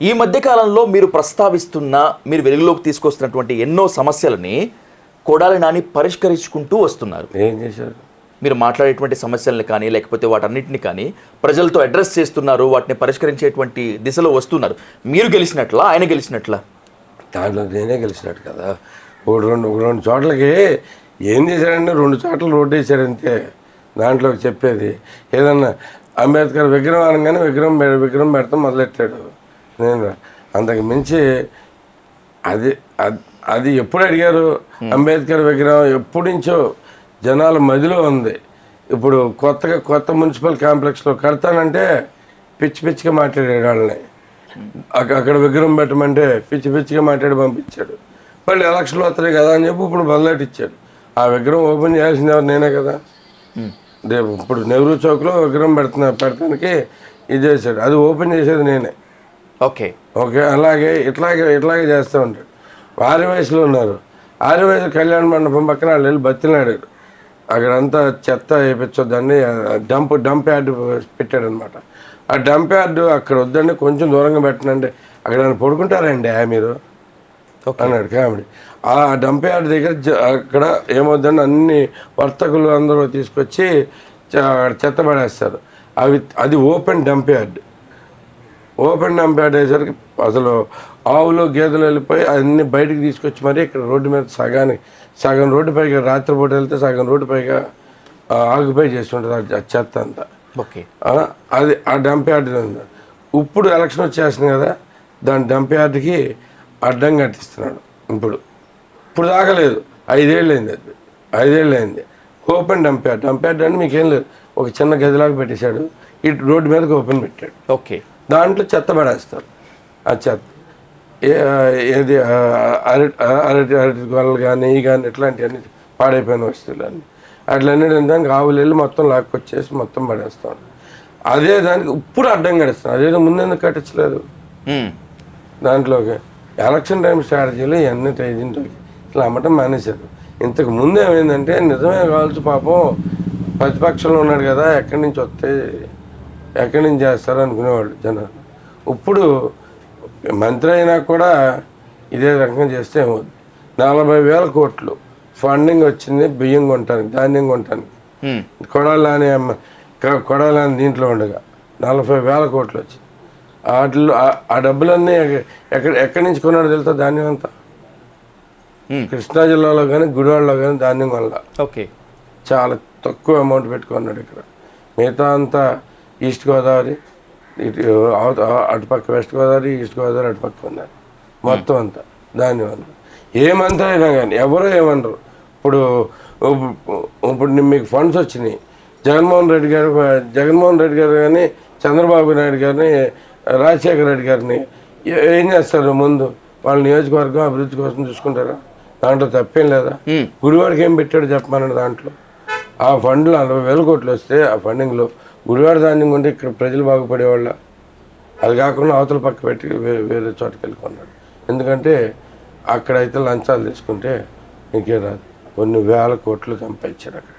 ఈ మధ్య కాలంలో మీరు ప్రస్తావిస్తున్న మీరు వెలుగులోకి తీసుకొస్తున్నటువంటి ఎన్నో సమస్యలని కొడాలి నాని పరిష్కరించుకుంటూ వస్తున్నారు. ఏం చేశారు? మీరు మాట్లాడేటువంటి సమస్యల్ని కానీ లేకపోతే వాటన్నిటిని కానీ ప్రజలతో అడ్రస్ చేస్తున్నారు వాటిని పరిష్కరించేటువంటి దిశలో వస్తున్నారు. మీరు గెలిచినట్లా ఆయన గెలిచినట్లా? దాంట్లో నేనే గెలిచినట్టు కదా. ఒకటి రెండు ఒక రెండు చోట్లకి ఏం చేశారంటే రెండు చోట్ల రోడ్డు వేసారు అంతే దాంట్లో చెప్పేది ఏదన్నా అంబేద్కర్ విగ్రహం అనగానే విగ్రహం విగ్రహం పెడతాం మొదలెట్టాడు. నేను అంతకు మించి అది అద్- అది ఎప్పుడు అడిగారు? అంబేద్కర్ విగ్రహం ఎప్పటి నుంచో జనాల మదిలో ఉంది. ఇప్పుడు కొత్తగా కొత్త మున్సిపల్ కాంప్లెక్స్లో కడతానంటే పిచ్చి పిచ్చిగా మాట్లాడాడు వాళ్ళని. అక్క- అక్కడ విగ్రహం పెట్టమంటే పిచ్చి పిచ్చిగా మాట్లాడి పంపించాడు. మళ్ళీ ఎలక్షన్లు వస్తాయి కదా అని చెప్పి ఇప్పుడు మొదలెట్టి ఇచ్చాడు. ఆ విగ్రహం ఓపెన్ చేయాల్సింది ఎవరు? నేనే కదా. రేపు ఇప్పుడు నెహ్రూ చౌక్లో విగ్రహం పెడుతున్నా పెడతానికి ఇది చేశాడు. అది ఓపెన్ చేసేది నేనే. ఓకే. ఓకే అలాగే ఇట్లాగే ఇట్లాగే చేస్తూ ఉంటాడు. ఆరు వయసులో ఉన్నారు. ఆరు వయసు కళ్యాణ మండపం పక్కన వాళ్ళు వెళ్ళి బతిలాడారు అక్కడంతా చెత్త వేయించొద్దండి డంప్ డంప్ యార్డ్ పెట్టాడు అనమాట ఆ డంప్ యార్డ్ అక్కడ వద్దండి కొంచెం దూరంగా పెట్టనండి. అక్కడ ఏమైనా పడుకుంటారండి ఆ మీరు? అన్నాడు కామెడీ. ఆ డంప్ యార్డ్ దగ్గర అక్కడ ఏమవుద్దండి అన్ని వర్తకులు అందరూ తీసుకొచ్చి చెత్త పడేస్తారు. అవి అది open dump yard. Open dump అయ్యేసరికి అసలు ఆవులు గేదెలు వెళ్ళిపోయి అన్ని బయటికి తీసుకొచ్చి మరి ఇక్కడ రోడ్డు మీద సగానికి సగం రోడ్డు పైగా రాత్రిపూట వెళ్తే సగం రోడ్డు పైగా ఆక్యుపై చేస్తుంటుంది ఆ చెత్త అంతా. ఓకే. అది ఆ డంప్ యార్డ్ ఇప్పుడు ఎలక్షన్ వచ్చేస్తుంది కదా దాని డంప్ యార్డ్కి అడ్డం కట్టిస్తున్నాడు ఇప్పుడు. ఇప్పుడు దాకలేదు ఐదేళ్ళు అయింది అది. ఐదేళ్ళు అయింది open dump yard. Dump yard అంటే మీకేం లేదు. ఒక చిన్న గదిలాగా పెట్టేశాడు. ఇటు రోడ్డు మీదకి ఓపెన్ పెట్టాడు. ఓకే. దాంట్లో చెత్త పడేస్తారు. ఆ చెత్త ఏది అరటి అరటి అరటి గొల్లలు కానీ ఇవి కానీ ఇట్లాంటివన్నీ పాడైపోయిన వస్తువులు అన్నీ అట్లన్నీ దానికి ఆవులు వెళ్ళి మొత్తం లాక్కొచ్చేసి మొత్తం పడేస్తాం అదే దానికి ఇప్పుడు అడ్డం కడిస్తాం అదేదో ముందెందుకు కట్టించలేదు. దాంట్లోకి ఎలక్షన్ టైం స్ట్రాటజీలో ఇవన్నీ దీంట్లోకి ఇట్లా అమ్మటం మానేశారు. ఇంతకు ముందు ఏమైందంటే నిజమే కావాల్సి పాపం ప్రతిపక్షంలో ఉన్నాడు కదా ఎక్కడి నుంచి వస్తాయి? ఎక్కడి నుంచి చేస్తారు అనుకునేవాళ్ళు జనాలు. ఇప్పుడు మంత్రి అయినా కూడా ఇదే రకంగా చేస్తే నలభై వేల కోట్లు ఫండింగ్ వచ్చింది బియ్యం కొనటానికి ధాన్యం కొనటానికి. కొడాలని కొడాలని దీంట్లో ఉండగా నలభై వేల కోట్లు వచ్చి. వాటిలో ఆ- డబ్బులన్నీ ఎక్క- ఎక్కడ ఎక్కడి నుంచి కొన్నాడు తెలుసా ధాన్యం అంతా. కృష్ణా జిల్లాలో కానీ గుడివాడలో కానీ ధాన్యం కొనలా. ఓకే. చాలా తక్కువ అమౌంట్ పెట్టుకున్నాడు ఇక్కడ. మిగతా అంతా ఈస్ట్ గోదావరి అటుపక్క వెస్ట్ గోదావరి ఈస్ట్ గోదావరి అటుపక్క ఉన్నారు. మొత్తం అంతా ధాన్యం అంతా ఏ మంత్రి అయినా కానీ ఎవరో ఏమనరు. ఇప్పుడు ఇప్పుడు- మీకు ఫండ్స్ వచ్చినాయి. జగన్మోహన్ రెడ్డి గారు జగన్మోహన్ రెడ్డి గారు కానీ చంద్రబాబు నాయుడు గారిని రాజశేఖర రెడ్డి గారిని ఏ- చేస్తారు ముందు? వాళ్ళ నియోజకవర్గం అభివృద్ధి కోసం చూసుకుంటారా? దాంట్లో తప్పేం లేదా. గుడివాడికి ఏం పెట్టాడు చెప్పమన్నాడు దాంట్లో? ఆ ఫండ్లో నలభై వేల కోట్లు వస్తే ఆ ఫండింగ్లో గుడివాడ ధాన్యం కొంటే ఇక్కడ ప్రజలు బాగుపడేవాళ్ళ. అది కాకుండా అవతల పక్క పెట్టి వేరే వేరే చోటకి వెళ్ళుకున్నాడు ఎందుకంటే అక్కడైతే లంచాలు తీసుకుంటే ఇంకే రాదు. కొన్ని వేల కోట్లు సంపాదించాడు అక్కడ.